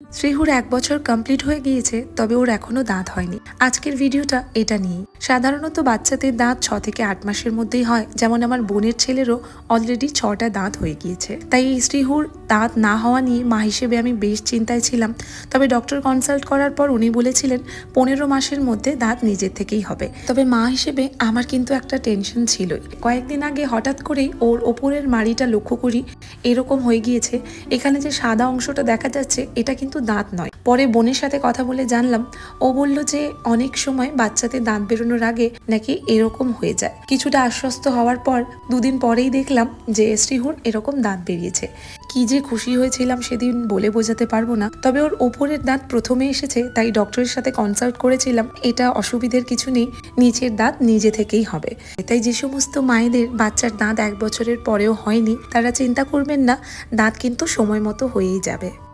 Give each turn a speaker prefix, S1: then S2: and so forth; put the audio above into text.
S1: শ্রীহুর এক বছর কমপ্লিট হয়ে গিয়েছে, তবে ওর এখনও দাঁত হয়নি। আজকের ভিডিওটা এটা নিয়ে। সাধারণত বাচ্চাদের দাঁত ছ থেকে আট মাসের মধ্যেই হয়। যেমন আমার বোনের ছেলেরও অলরেডি ছটা দাঁত হয়ে গিয়েছে। তাই এই শ্রীহুর দাঁত না হওয়া নিয়ে মা হিসেবে আমি বেশ চিন্তায় ছিলাম। তবে ডক্টর কনসাল্ট করার পর উনি বলেছিলেন, পনেরো মাসের মধ্যে দাঁত নিজের থেকেই হবে। তবে মা হিসেবে আমার কিন্তু একটা টেনশন ছিলই। কয়েকদিন আগে হঠাৎ করেই ওর ওপরের মাড়িটা লক্ষ্য করি, এরকম হয়ে গিয়েছে। এখানে যে সাদা অংশটা দেখা যাচ্ছে, এটা কিন্তু দাঁত নয়। পরে বোনের সাথে কথা বলে জানলাম, ও বলল যে অনেক সময় বাচ্চাদের দাঁত বেরোনোর আগে নাকি এরকম হয়ে যায়। কিছুটা আশ্বস্ত হওয়ার পর দুদিন পরেই দেখলাম যে শ্রীহুর এরকম দাঁত বেরিয়েছে। কি যে খুশি হয়েছিলাম সেদিন বলে বোঝাতে পারব না, তবে ওর ওপরের দাঁত প্রথমে এসেছে, তাই ডক্টরের সাথে কনসাল্ট করেছিলাম, এটা অসুবিধের কিছু নেই, নিচের দাঁত নিজে থেকেই হবে। তাই যে সমস্ত মায়েদের বাচ্চার দাঁত এক বছরের পরেও হয়নি, তারা চিন্তা করবেন না, দাঁত কিন্তু সময় মতো হয়েই যাবে।